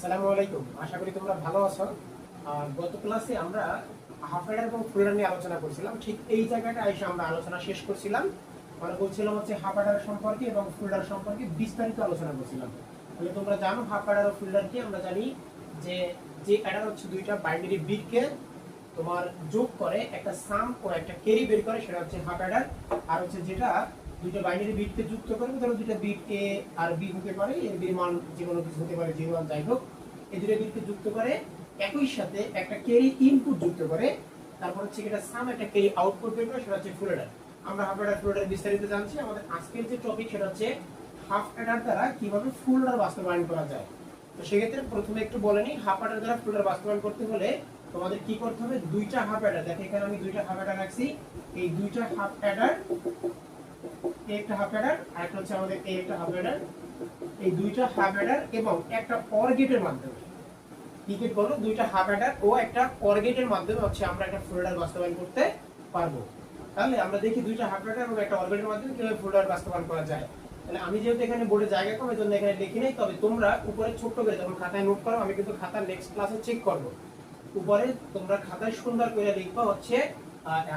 আসসালামু আলাইকুম। আশা করি তোমরা ভালো আছো। আর গত ক্লাসে আমরা হাফ রাইডার এবং ফুল রাইডার নিয়ে আলোচনা করছিলাম। ঠিক এই জায়গাটা এসে আমরা আলোচনা শেষ করছিলাম। মানে বলছিলাম হচ্ছে হাফ রাইডার সম্পর্কে এবং ফুল রাইডার সম্পর্কে বিস্তারিত আলোচনা করছিলাম। তাহলে তোমরা জানো হাফ রাইডার ও কি, আমরা জানি যে যে অ্যাডার হচ্ছে দুইটা বাইনারি বিটকে তোমার যোগ করে একটা সাম ও একটা ক্যারি বের করে, সেটা হচ্ছে হাফ অ্যাডার আর হচ্ছে যেটা দুইটা বাইনারি বিটকে যুক্ত করবে ধরো দুইটা বিট এ আর বি হতে পারে, এর বির মান যে কোনো কিছু হতে পারে জিরো ওয়ান যাই হোক, এই দুটো বিটকে যুক্ত করে, একই সাথে একটা ক্যারি ইনপুট যুক্ত করে, তারপর হচ্ছে এটা সাম একটা ক্যারি আউটপুট বের করে, সেটা হচ্ছে ফুল অ্যাডার আমরা হাফ অ্যাডার ফুল অ্যাডার বিস্তারিত জানছি। আমাদের আজকের যে টপিক সেটা হচ্ছে হাফ অ্যাডার দ্বারা কীভাবে ফুল অ্যাডার বাস্তবায়ন করা যায়। তো সেক্ষেত্রে প্রথমে একটু বলে নিই হাফ অ্যাডার দ্বারা ফুল অ্যাডার বাস্তবায়ন করতে হলে তোমাদের কি করতে হবে? দুইটা হাফ অ্যাডার দেখো এখানে আমি দুইটা হাফ অ্যাডার রাখছি। এই দুইটা হাফ অ্যাডার এই একটা হাফ অ্যাডার আর একটা হচ্ছে আমাদের একটা হাফ অ্যাডার এই দুইটা হাফ অ্যাডার এবং একটা অর গেটের মাধ্যমে। গেট বলো? দুইটা হাফ অ্যাডার ও একটা মাধ্যমে হচ্ছে আমরা একটা ফুল অ্যাডার বাস্তবায়ন করতে পারব। তাহলে আমরা দেখি দুইটা হাফ অ্যাডার এবং একটা মাধ্যমে কীভাবে ফুল অ্যাডার বাস্তবায়ন করা যায়। তাহলে আমি যেহেতু এখানে বোর্ডে জায়গা কম, এজন্য এখানে লিখি নাই। তবে তোমরা উপরে ছোট্ট করে যখন খাতায় নোট করো, আমি কিন্তু খাতার নেক্সট ক্লাসে চেক করব। উপরে তোমরা খাতায় সুন্দর করে লিখবা হচ্ছে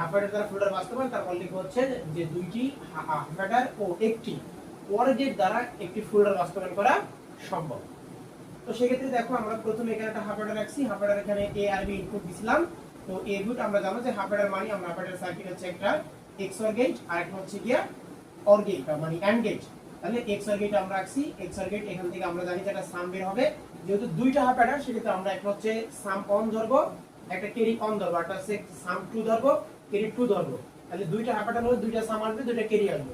হাফাডার দ্বারা ফোল্ডার লিখবা হচ্ছে যে দুইটি ও একটি। দ্বারা একটি ফোল্ডার বাস্তবায়ন করা সম্ভব। তো সেক্ষেত্রে দেখো, আমরা প্রথমে এখানে একটা হাফাডার রাখছি। এখানে এ আর বি ইনপুট দিছিলাম। তো এ আমরা জানো যে মানে আমরা সার্কিট হচ্ছে একটা এক্সঅর গেট আর একটা হচ্ছে গিয়া অর গেট মানে অ্যান্ড গেট তাহলে এক্সঅর গেট আমরা রাখছি। এক্সঅর গেট এখান থেকে আমরা জানি যে একটা সাম বের হবে। যেহেতু দুইটা হাফ সেক্ষেত্রে আমরা একটা হচ্ছে সাম অন ধরবো। একটা ক্যারি অন ধরবো, একটা সাম টু ধরবো ক্যারি টু ধরবো। তাহলে দুইটা হাফ অ্যাডার হলে দুইটা সাম আসবে, দুইটা ক্যারি আসবে।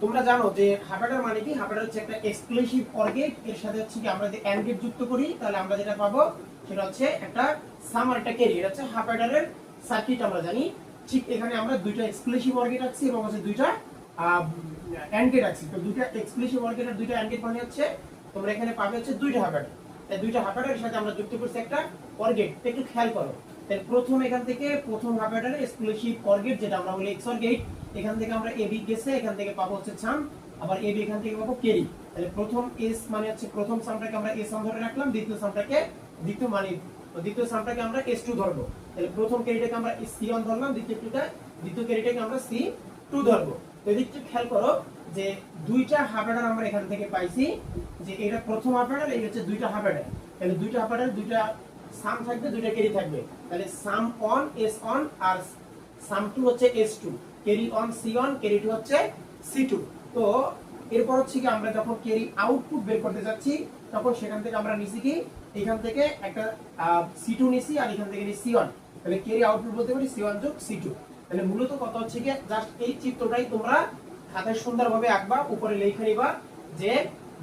তোমরা জানো যে হাফ অ্যাডার মানে কি? হাফ অ্যাডার হচ্ছে একটা এক্সক্লুসিভ অর গেটের সাথে হচ্ছে কি আমরা যে অ্যান্ড গেট যুক্ত করি, তাহলে আমরা যেটা পাবো, সেটা হচ্ছে একটা সাম আর একটা ক্যারি এটা হচ্ছে হাফ অ্যাডারের সার্কিট আমরা জানি। ঠিক এখানে আমরা দুইটা এক্সক্লুসিভ অর গেট রাখছি এবং হচ্ছে দুইটা অ্যান্ড গেট আছে তো দুইটা এক্সক্লুসিভ ওয়ার্কেট আর দুইটা অ্যান্ড গেট মানে হচ্ছে, তোমরা এখানে পাবে হচ্ছে দুইটা হাফার তাই দুইটা হাফারের সাথে আমরা যুক্ত করছি একটা অর্গেট একটু খেয়াল করো। তাই প্রথম এখান থেকে প্রথম এক্সক্লুসিভ অর্গেট যেটা আমরা বলি এক্স অর্গেট এখান থেকে আমরা এবি গেছে, এখান থেকে পাবো হচ্ছে ছাম আবার এবি এখান থেকে পাবো কেরি তাহলে প্রথম এস মানে হচ্ছে প্রথম সামটাকে আমরা এস ধরে রাখলাম, দ্বিতীয় সামটাকে দ্বিতীয় মানে দ্বিতীয় সামটাকে আমরা এস টু ধরবো। তাহলে প্রথম ক্যারিটাকে আমরা সি ওয়ান ধরলাম দ্বিতীয়টা দ্বিতীয় ক্যারিটাকে আমরা সি টু ধরবো। এদিকটা খেয়াল করো যে দুইটা হাফাডার আমরা এখান থেকে পাইছি, যে এটা প্রথম হাফাডার এই হচ্ছে দুইটা হাফাডার তাহলে দুইটা হাফাডার দুইটা সাম থাকবে, দুইটা ক্যারি থাকবে। তাহলে সাম অন এস অন আর সাম টু হচ্ছে S two carry on C on carry two হচ্ছে সি টু তো এরপর হচ্ছে কি আমরা যখন ক্যারি আউটপুট বের করতে যাচ্ছি, তখন সেখান থেকে আমরা নিছি কি? এখান থেকে একটা সি টু নিছি আর এখান থেকে নিছি ওয়ান তাহলে ক্যারি আউটপুট বলতে পারি সি ওয়ান যোগ সি টু তাহলে মূলত কথা হচ্ছে কি জাস্ট এই চিত্রটাই তোমরা খাতায় সুন্দরভাবে আঁকবা, উপরে লিখে নিবা যে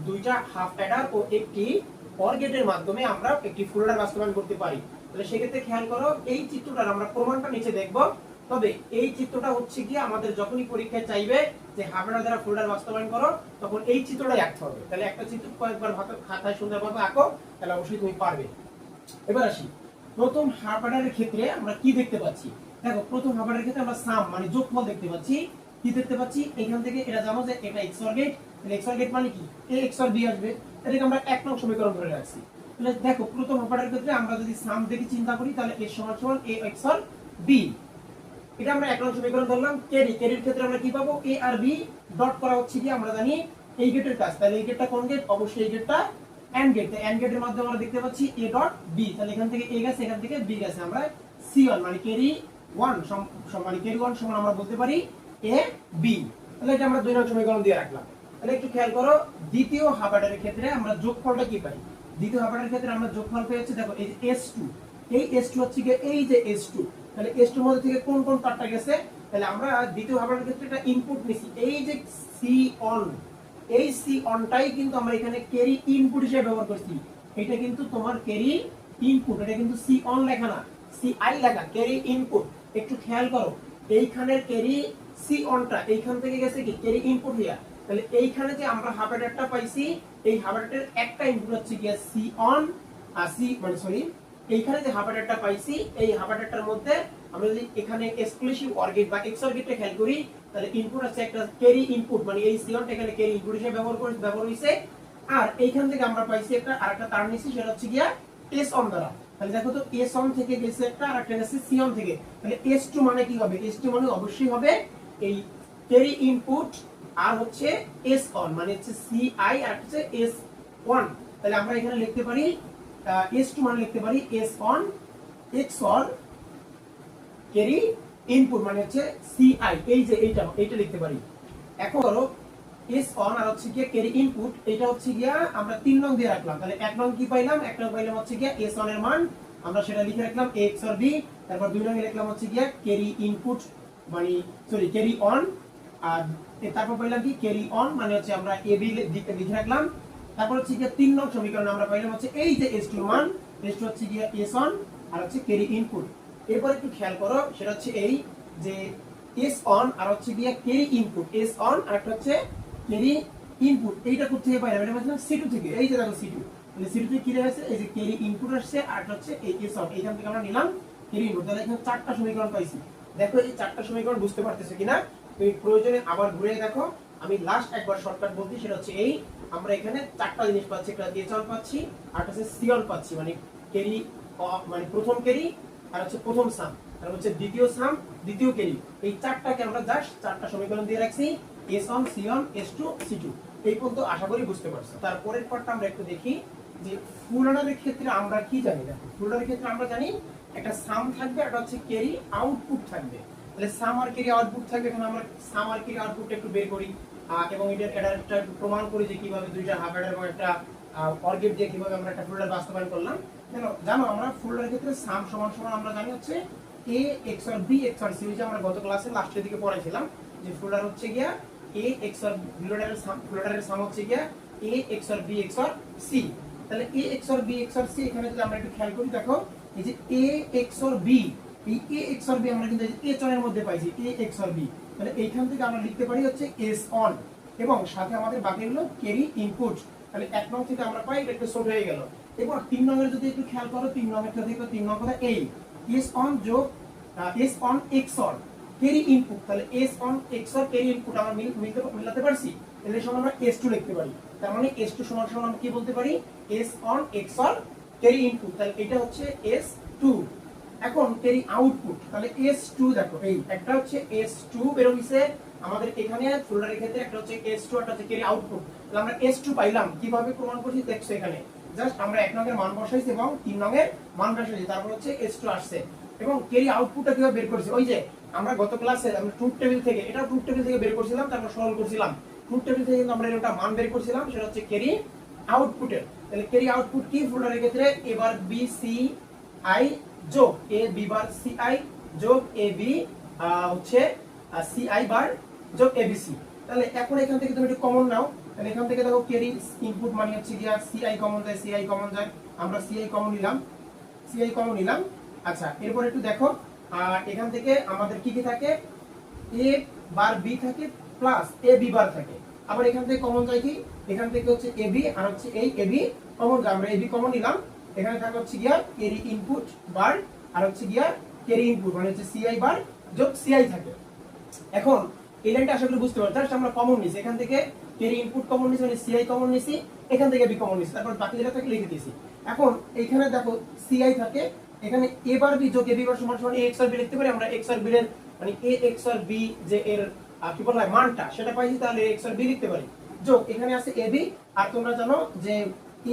দুইটা হাফ অ্যাডার ও একটি অর গেটের মাধ্যমে আমরা একটি ফুল বাস্তবায়ন করতে পারি। তাহলে সেক্ষেত্রে খেয়াল করো, এই চিত্রটার আমরা প্রমাণটা নিচে দেখব। তবে এই চিত্রটা হচ্ছে কি আমাদের যখনই পরীক্ষায় চাইবে যে হাফ অ্যাডার দ্বারা ফুল বাস্তবায়ন করো, তখন এই চিত্রটাই আঁকতে হবে। তাহলে একটা চিত্র কয়েকবার খাতায় সুন্দরভাবে আঁকো, তাহলে অবশ্যই তুমি পারবে। এবার আসি। প্রথম হাফ ক্ষেত্রে আমরা কি দেখতে পাচ্ছি? দেখো, প্রথম হাফারের ক্ষেত্রে আমরা সাম মানে যোগফল দেখতে পাচ্ছি। কি দেখতে পাচ্ছি? এখান থেকে এটা জানো যে এটা এক্স অর গেট এক্স মানে কি? আসবে আমরা এক সমীকরণ রাখছি। দেখো, প্রথম ক্ষেত্রে আমরা যদি সাম দেখে চিন্তা করি, তাহলে এর সমান সমান এ বি এটা আমরা এক নং সমীকরণ ধরলাম ক্ষেত্রে আমরা কি পাবো? এ আর বি ডট করা হচ্ছে কি? আমরা জানি এই গেটের কাজ। তাহলে এই গেটটা কোন গেট অবশ্যই এই গেটটা এন্ড গেট এন্ড মাধ্যমে আমরা দেখতে পাচ্ছি এ ডট বি তাহলে এখান থেকে গেছে, এখান থেকে বি গেছে। আমরা সি মানে কেরি ওয়ান মানে ওয়ান আমরা বলতে পারি এ বি তাহলে এটা আমরা দুই নং সমীকরণ দিয়ে রাখলাম। তাহলে একটু খেয়াল করো, দ্বিতীয় হাফাডারের ক্ষেত্রে আমরা যোগফলটা কি পাই? দ্বিতীয় হাফাডারের ক্ষেত্রে আমরা যোগফল পেয়েছি, দেখো, এই যে এস টু এই এস টু হচ্ছে গিয়ে এই যে এস টু তাহলে এস টুর মধ্যে থেকে কোন কোন তারটা গেছে? তাহলে আমরা দ্বিতীয় হাফাডারের ক্ষেত্রে একটা ইনপুট নিছি, এই যে সি অন এই সি অনটাই কিন্তু আমরা এখানে ক্যারি ইনপুট হিসেবে ব্যবহার করছি, এটা কিন্তু তোমার ক্যারি ইনপুট এটা কিন্তু সি অন লেখা না সি আই লেখা ক্যারি ইনপুট একটু খেয়াল করো, এইখানের ক্যারি সি অনটা এইখান থেকে গেছে কি ক্যারি ইনপুট হইয়া তাহলে এইখানে যে আমরা হাফ অ্যাডারটা পাইছি, এই হাফ অ্যাডারের একটা ইনপুট হচ্ছে কি সি অন আর সি মানে সরি এইখানে যে হাফ অ্যাডারটা পাইছি, এই হাফ অ্যাডারটার মধ্যে আমরা যদি এখানে এক্সক্লুসিভ অর্গেট বা এক্স অর্গেটটা খেয়াল করি, তাহলে ইনপুট আছে একটা ক্যারি ইনপুট মানে এই সি অনটা এখানে ক্যারি ইনপুট হিসেবে ব্যবহার করে, ব্যবহার হইছে। আর এইখান থেকে আমরা পাইছি একটা আরেকটা তার নিছি সেটা হচ্ছে গিয়া এস অন দ্বারা। তাহলে দেখো তো এস অন থেকে গেছে একটা, আর একটা গেছে সি অন থেকে। তাহলে এস টু মানে কি হবে? এস টু মানে অবশ্যই হবে এই ক্যারি ইনপুট আর হচ্ছে এস অন মানে হচ্ছে সি আই আর হচ্ছে এস ওয়ান তাহলে আমরা এখানে লিখতে পারি এস টু মানে লিখতে পারি S on X on carry input মানে হচ্ছে সিআই এই যে এইটা এইটা লিখতে পারি। এখন ধরো এস অন আর হচ্ছে গিয়ে ক্যারি ইনপুট এটা হচ্ছে গিয়া আমরা তিন নং দিয়ে রাখলাম। তাহলে এক নং কি পাইলাম? এক নং পাইলাম হচ্ছে গিয়া এস অন এর মান। আমরা সেটা লিখে রাখলাম এক্স আর বি তারপর দুই নং লিখলাম হচ্ছে গিয়া ক্যারি ইনপুট মানে সরি ক্যারি অন আর তারপর কি ক্যারি অন মানে হচ্ছে আমরা এ বি লিখে রাখলাম। তারপর হচ্ছে তিন নং সমীকরণ আমরা পাইলাম হচ্ছে এই যে এস টু মান এস টু হচ্ছে গিয়া এস অন আর হচ্ছে ক্যারি ইনপুট এরপর একটু খেয়াল করো, সেটা হচ্ছে এই যে এস অন আর হচ্ছে গিয়া ক্যারি ইনপুট এস অন আর একটা হচ্ছে ক্যারি ইনপুট এইটা পাইলাম? এটা পাইছিলাম সি থেকে। এই যে দেখো সি টু তাহলে সি থেকে কি এই যে ক্যারি ইনপুট আসছে, আর হচ্ছে এই এস অন এইখান থেকে আমরা নিলাম ক্যারি ইনপুট তাহলে এখানে চারটা সমীকরণ পাইছি। দেখো এই চারটা সমীকরণ বুঝতে পারতেছো কিনা? তুমি প্রয়োজনে আবার ঘুরে দেখো। আমি লাস্ট একবার শর্টকাট বলছি, সেটা হচ্ছে এই। আমরা এখানে চারটা জিনিস পাচ্ছি, একটা অন পাচ্ছি, আর হচ্ছে সি অন পাচ্ছি মানে ক্যারি মানে প্রথম ক্যারি আর হচ্ছে প্রথম সাম। আর হচ্ছে দ্বিতীয় সাম, দ্বিতীয় ক্যারি এই চারটাকে আমরা জাস্ট চারটা সমীকরণ দিয়ে রাখছি S on C on S two C two এই পর্যন্ত আশা করি বুঝতে পারছ। তারপরের পার্টটা আমরা একটু দেখি, যে ফুল অর্ডারের ক্ষেত্রে আমরা কি জানি? দেখো ফুল অর্ডারের ক্ষেত্রে আমরা জানি, একটা সাম থাকবে একটা হচ্ছে ক্যারি আউটপুট থাকবে। তাহলে সাম আর ক্যারি আউটপুট থাকবে এখানে আমরা সাম আর ক্যারি আউটপুট একটু বের করি। এবং এটা এটা প্রমাণ করি যে কীভাবে দুইটা হাফ অ্যাডার এবং একটা অর্গেট দিয়ে কীভাবে আমরা একটা ফোল্ডার বাস্তবায়ন করলাম। জানো জানো, আমরা ফোল্ডারের ক্ষেত্রে সাম সমান সমান আমরা জানি হচ্ছে A XOR B XOR C যে আমরা গত ক্লাসে লাস্টের দিকে পড়াইছিলাম, যে ফোল্ডার হচ্ছে গিয়া A x R ফোল্ডারের some ফোল্ডারের sum হচ্ছে গিয়া A XOR B XOR C তাহলে A XOR B XOR C এখানে যদি আমরা একটু খেয়াল করি, দেখো, এই যে এ এক্স আর বি এই এ এক্স আর বি আমরা কিন্তু এ চনের মধ্যে পাইছি এ এক্স আর বি তাহলে এইখান থেকে আমরা লিখতে পারি হচ্ছে এস অন এবং সাথে আমাদের বাকি হলো ক্যারি ইনপুট তাহলে এক নং থেকে আমরা পাই, এটা একটু শর্ট হয়ে গেল। এবার তিন নংয়ের যদি একটু খেয়াল করো, তিন নংয়েরটা দেখো, তিন নং কথা এই এস অন যোগ S on X on carry input তাহলে S on X on carry input আমরা মিল- মিলতে, মিলাতে পারছি? এর সমান আমরা এস টু লিখতে পারি। তার মানে এস টু সমান সমান আমরা কি বলতে পারি? S on X on carry input তাহলে এটা হচ্ছে এস টু এখন ক্যারি আউটপুট তাহলে এস টু দেখো, এই একটা হচ্ছে এস টু বের হইছে আমাদের এখানে ফোল্ডারের ক্ষেত্রে একটা হচ্ছে এস টু একটা হচ্ছে ক্যারি আউটপুট তাহলে আমরা এস টু পাইলাম, কীভাবে প্রমাণ করছি? দেখছ এখানে। জাস্ট আমরা এক নঙের মান বসাইছি এবং তিন নঙের মান বসাইছি, তারপর হচ্ছে এস টু আসছে। এবং ক্যারি আউটপুটটা কীভাবে বের করেছি? ওই যে, আমরা গত ক্লাসে আমরা ট্রুথ টেবিল থেকে, এটা ট্রুথ টেবিল থেকে বের করছিলাম, তারপর সরল করছিলাম। ট্রুথ টেবিল থেকে কিন্তু আমরা এটা মান বের করছিলাম, সেটা হচ্ছে ক্যারি আউটপুটের তাহলে ক্যারি আউটপুট কি? ফোল্ডারের ক্ষেত্রে এবার বি সি আই যোগ A B bar C I যোগ এ বি হচ্ছে সি আই বার যোগ এ বি সি। তাহলে এখন এখান থেকে তুমি একটু কমন নাও। তাহলে এখান থেকে দেখো ক্যারি ইনপুট মানে হচ্ছে গিয়া সি আই কমন যায় সি আই কমন যায়। আমরা সি আই কমন নিলাম। সি আই কমন নিলাম। আচ্ছা এরপর একটু দেখো এখান থেকে আমাদের কি কি থাকে? এ বার বি থাকে প্লাস এ বি বার থাকে। আবার এখান থেকে কমন যায় কি? এখান থেকে হচ্ছে এ বি আর হচ্ছে এই এ বি কমন আমরা এ বি কমন নিলাম। এখানে থাকে হচ্ছে গিয়া ক্যারি ইনপুট বার আর হচ্ছে গিয়া ক্যারি ইনপুট মানে হচ্ছে সিআই বার যোগ সিআই থাকে। এখন এই লাইনটা করি বুঝতে পারছ জাস্ট আমরা কমন নিছি। এখান থেকে ক্যারি ইনপুট কমন নিছি মানে সিআই কমন নিছি, এখান থেকে বি কমন নিছি, তারপর বাকি যেটা থাকে লিখে দিয়েছি। এখন এইখানে দেখো সিআই থাকে, এখানে এ বার বি যোগ এ বি বার সমান সমান এক্স আর বি লিখতে পারি, আমরা এক্স আর বি এর মানে এ এক্স আর বি যে এর কি বলা মানটা, সেটা পাইছি, তাহলে এক্স আর বি লিখতে পারি। যোগ, এখানে আছে এ বি আর তোমরা জানো যে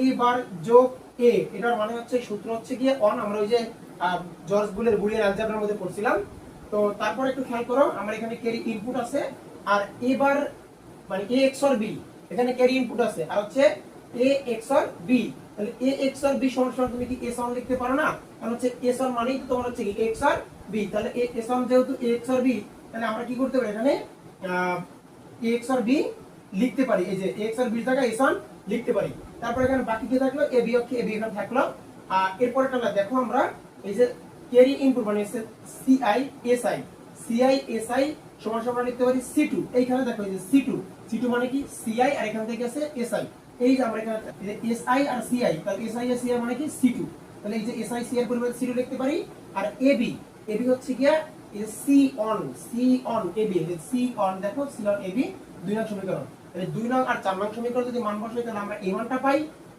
এ বার যোগ এ এটার মানে হচ্ছে, সূত্র হচ্ছে গিয়ে অন আমরা ওই যে জর্জ বুলের বুলিয়ান অ্যালজেব্রার মধ্যে পড়ছিলাম। তো তারপর একটু খেয়াল করো, আমার এখানে ক্যারি ইনপুট আছে, আর এবার মানে এ এক্স আর বি এখানে ক্যারি ইনপুট আছে, আর হচ্ছে এ এক্স আর বি তাহলে এ এক্স আর বি সমান সমান তুমি কি এস অন লিখতে পারো না? কারণ হচ্ছে এস অন মানেই তো তোমার হচ্ছে কি এক্স আর বি তাহলে এ এস অন যেহেতু এ এক্স আর বি তাহলে আমরা কি করতে পারি এখানে? এ এক্স আর বি লিখতে পারি, এই যে এক্স আর বি জায়গায় এস অন লিখতে পারি। তারপর এখানে বাকি কি থাকল? এ বি অক্ষে এ বি এখানে থাকল। আর এরপর একটা দেখো আমরা, এই যে ক্যারি ইনপুট মানে সিআই এসআই সিআই এসআই সমান সমান লিখতে পারি সি টু এইখানে দেখো এই যে সি টু সি টু মানে কি? সিআই আর এখান থেকে আছে এসআই এই যে আমরা এখানে এস আই আর সি আই তাহলে এসআই আর সিআই মানে কি? সি টু তাহলে এই যে এস আই সি সিআই পরিবর্তে সি টু লিখতে পারি। আর এ বি এ বি হচ্ছে গিয়া C on C on AB C on দেখো সি অন এ বি দুই নং সমীকরণ। তাহলে দুই নং আর চার নং সমীকরণ যদি মান বসাই তাহলে আমরা এই মানটা পাই।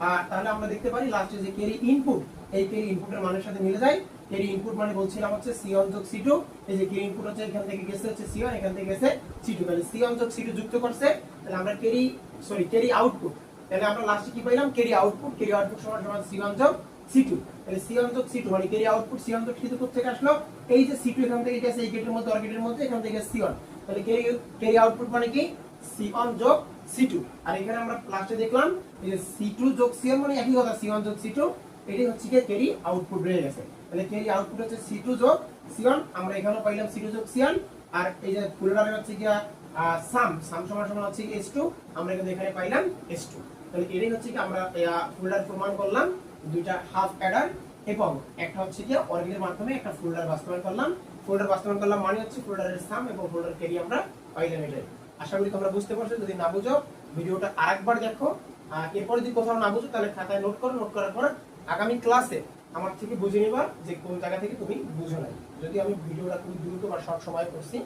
আর তাহলে আমরা দেখতে পারি লাস্টে যে ক্যারি ইনপুট এই ক্যারি ইনপুটের মানের সাথে মিলে যায়। ক্যারি ইনপুট মানে বলছিলাম হচ্ছে সি ওয়ান যোগ সি টু এই যে ক্যারি ইনপুট হচ্ছে এখান থেকে গেছে হচ্ছে সি ওয়ান এখান থেকে গেছে সি টু তাহলে সি ওয়ান যোগ সি টু যুক্ত করছে, তাহলে আমরা ক্যারি সরি ক্যারি আউটপুট তাহলে আমরা লাস্টে কি পাইলাম? ক্যারি আউটপুট ক্যারি আউটপুট সমান সমান সি ওয়ান যোগ সি টু তাহলে সি ওয়ান যোগ সি টু মানে ক্যারি আউটপুট সি ওয়ান যোগ সি টু থেকে আসলো? এই যে সি টু এখান থেকে গেছে, এই গেটের মধ্যে অর গেটের মধ্যে, এখান থেকে সি ওয়ান তাহলে ক্যারি ক্যারি আউটপুট মানে কি? সি ওয়ান যোগ সি টু আর এখানে আমরা লাস্টে দেখলাম যে সি টু যোগ সি মানে একই কথা সি ওয়ান যোগ সি টু এটাই হচ্ছে কি ক্যারি আউটপুট রয়ে গেছে। তাহলে ক্যারি আউটপুট হচ্ছে সি টু যোগ সি ওয়ান আমরা এখানে পাইলাম সি টু যোগ সি ওয়ান আর এই যে ফুলডারে হচ্ছে কি সাম সাম সমান সমান হচ্ছে এস টু আমরা কিন্তু এখানে পাইলাম এস টু তাহলে এটাই হচ্ছে কি আমরা ফুলডার প্রমাণ করলাম, দুইটা হাফ অ্যাডার এবং একটা হচ্ছে কি অর্গের মাধ্যমে একটা ফোল্ডার বাস্তবায়ন করলাম। ফোল্ডার বাস্তবায়ন করলাম মানে হচ্ছে ফোল্ডারের সাম এবং ফোল্ডার ক্যারি আমরা পাইলাম এটাই। আশা করি তোমরা বুঝতে পারছ, যদি না বুঝো, ভিডিওটা আরেকবার দেখো। আর এরপরে যদি কোথাও না বুঝো, তাহলে খাতায় নোট করো নোট করার পর আগামী ক্লাসে আমার থেকে বুঝে নিবা যে কোন জায়গা থেকে তুমি বুঝো নাই। যদি আমি ভিডিওটা খুবই দ্রুত বা সব সময় করছি